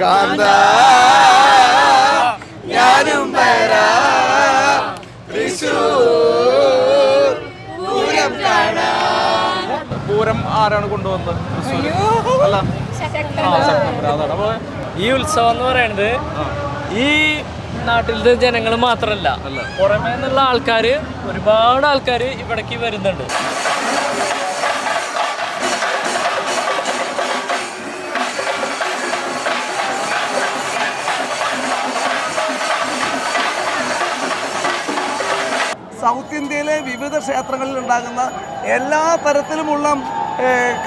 കാന്ത. ഞാനും വരാ. തൃശൂർ പൂരം കാണാൻ പൂരം ആരാണ് കൊണ്ടുവന്നത്? തൃശ്ശൂര്? അല്ല. ആ. അതാണ് ഈ ഉത്സവം എന്ന് പറയുന്നത് ഈ നാട്ടിലത്തെ ജനങ്ങൾ മാത്രമല്ല. പുറമേ നിന്നുള്ള ആൾക്കാർ ഒരുപാട് ആൾക്കാർ ഇവിടേക്ക് വരുന്നുണ്ട്. സൗത്ത് ഇന്ത്യയിലെ വിവിധ ക്ഷേത്രങ്ങളിൽ ഉണ്ടാകുന്ന എല്ലാ തരത്തിലുമുള്ള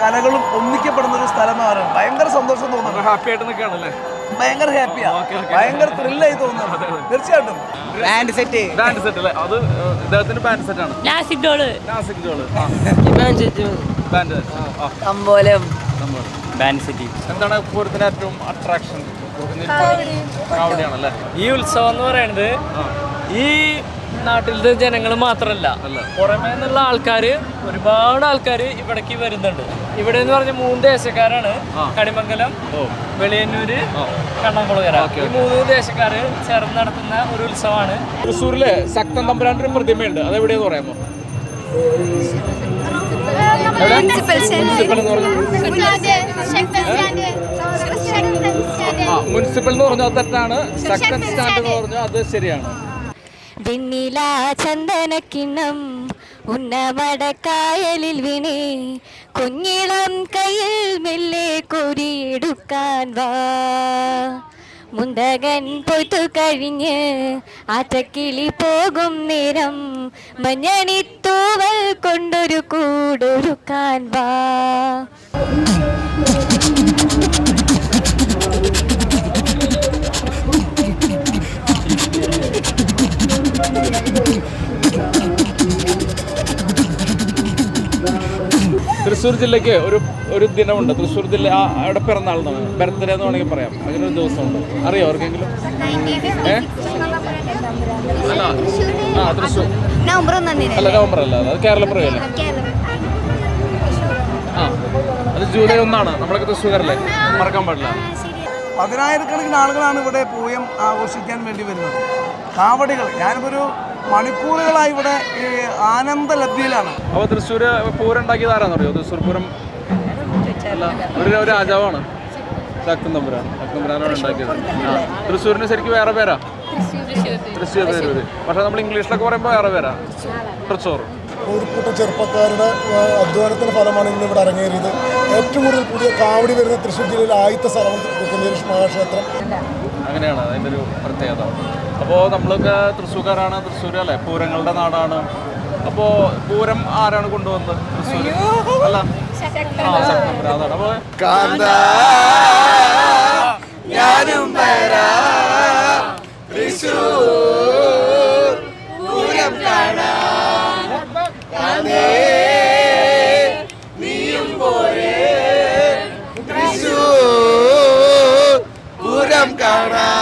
കലകളും ഒന്നിക്കപ്പെടുന്ന ഒരു സ്ഥലമാണ് ഭയങ്കര സന്തോഷം തോന്നുന്നു. ഹാപ്പി ആയിട്ട് നിൽക്കുകയാണല്ലേ? ഭയങ്കര ഹാപ്പിയാ ഭയങ്കര ത്രില്ലായി തോന്നുന്നു. തീർച്ചയായിട്ടും. ബാൻഡ് സെറ്റ് ബാൻഡ് സെറ്റ് അല്ലേ? അത് ഇദ്ദേഹത്തിന്റെ ബാൻഡ് സെറ്റ് ആണ്. നാസിക് ഡോൾ. നാസിക് ഡോൾ ബാൻഡ് അമ്പോലം. ബാൻഡ് സെറ്റ് എന്താണ് പൂരത്തിന് ഏറ്റവും അട്രാക്ഷൻ കാവടിയാണല്ലേ ഈ ഉത്സവം എന്ന് പറയുന്നത് ഈ നാട്ടിലത്തെ ജനങ്ങൾ മാത്രമല്ല. പുറമേ നിന്നുള്ള ആൾക്കാർ ഒരുപാട് ആൾക്കാർ ഇവിടേക്ക് വരുന്നുണ്ട്. ഇവിടെ എന്ന് പറഞ്ഞ മൂന്ന് ദേശക്കാരാണ് കണിമംഗലം വെളിയന്നൂര് കണ്ണംകുളകര ഈ മൂന്ന് ദേശക്കാര് ചേർന്ന് നടത്തുന്ന ഒരു ഉത്സവമാണ്. തൃശ്ശൂരിലെ ശക്തൻ തമ്പുരാന്റെ ഒരു പ്രതിമയുണ്ട്. അത് എവിടെയെന്ന് പറയാമോ മുനിസിപ്പൽ എന്ന് പറഞ്ഞാൽ തെറ്റാണ്. ശക്തൻ സ്റ്റാൻഡ് എന്ന് പറഞ്ഞാൽ അത് ശരിയാണ്. വെണ്ണില ചന്ദനക്കിണ്ണം ഉന്നമടക്കായലിൽ വിണി. കുഞ്ഞിളം കയ്യിൽ മെല്ലെ കോരിയെടുക്കാൻ വാ. മുണ്ടകൻ പൊയ്ത്തു കഴിഞ്ഞ് ആറ്റക്കിളി പോകും നേരം മഞ്ഞണിത്തൂവൽ കൊണ്ടൊരു കൂടൊരുക്കാൻ വാ. തൃശ്ശൂർ ജില്ലയ്ക്ക് ഒരു ഒരു ദിനമുണ്ട്. തൃശ്ശൂർ ജില്ല ആ അവിടെ പിറന്നാൾ എന്നാണ്. ബർത്ത്ഡേ എന്ന് വേണമെങ്കിൽ പറയാം. അങ്ങനെ ഒരു ദിവസമുണ്ട്. അറിയോ ആർക്കെങ്കിലും? ഏ? അല്ല. ആ തൃശ്ശൂർ. അല്ല നവംബർ അല്ല. അത് കേരളപ്പിറവല്ലേ ആ. അത് ജൂലൈ ഒന്നാണ്. നമ്മളൊക്കെ തൃശ്ശൂരല്ലേ മറക്കാൻ പാടില്ല. പതിനായിരക്കണക്കിന് ആളുകളാണ് ഇവിടെ പൂയം ആഘോഷിക്കാൻ വേണ്ടി വരുന്നത്. കാവടികൾ. ഞാനിപ്പോൾ ഒരു മണിക്കൂറുകളായി ഇവിടെ ഈ ആനന്ദലബ്ധിയിലാണ് അപ്പോൾ തൃശ്ശൂർ പൂരം ഉണ്ടാക്കിയത് ആരാന്ന് അറിയോ? തൃശ്ശൂർ പൂരം അല്ല ഒരു ഒരു രാജാവാണ്. ശക്തൻ തമ്പുരാൻ. ശക്തൻ തമ്പുരാനാണ് ഉണ്ടാക്കിയത്. ആ. തൃശ്ശൂരിന് ശരിക്കും വേറെ പേരാ? തൃശ്ശൂർ പേര് പക്ഷെ നമ്മൾ ഇംഗ്ലീഷിലൊക്കെ പറയുമ്പോൾ വേറെ പേരാ? തൃശ്ശൂർ. ഒരു കൂട്ടം ചെറുപ്പക്കാരുടെ അധ്വാനത്തിന്റെ ഫലമാണ് ഇന്ന് ഇവിടെ അരങ്ങേറിയത്. ഏറ്റവും കൂടുതൽ പുതിയ കാവടി വരുന്ന തൃശ്ശൂർ ജില്ലയിലെ ആദ്യത്തെ സ്ഥലം മഹാക്ഷേത്രം. അങ്ങനെയാണ് അതിന്റെ ഒരു പ്രത്യേകത. അപ്പോൾ നമ്മളൊക്കെ തൃശ്ശൂർക്കാരാണ് തൃശ്ശൂർ അല്ലേ? പൂരങ്ങളുടെ നാടാണ്. അപ്പോൾ പൂരം ആരാണ് കൊണ്ടുവന്നത് തൃശ്ശൂർ അല്ല. ആ ശക്തപുരം അതാണ് അപ്പോൾ കാന്ത. ഞാനും തൃശ്ശൂർ. പൂരം കാണാൻ തൃശൂർ പൂരം കാണാൻ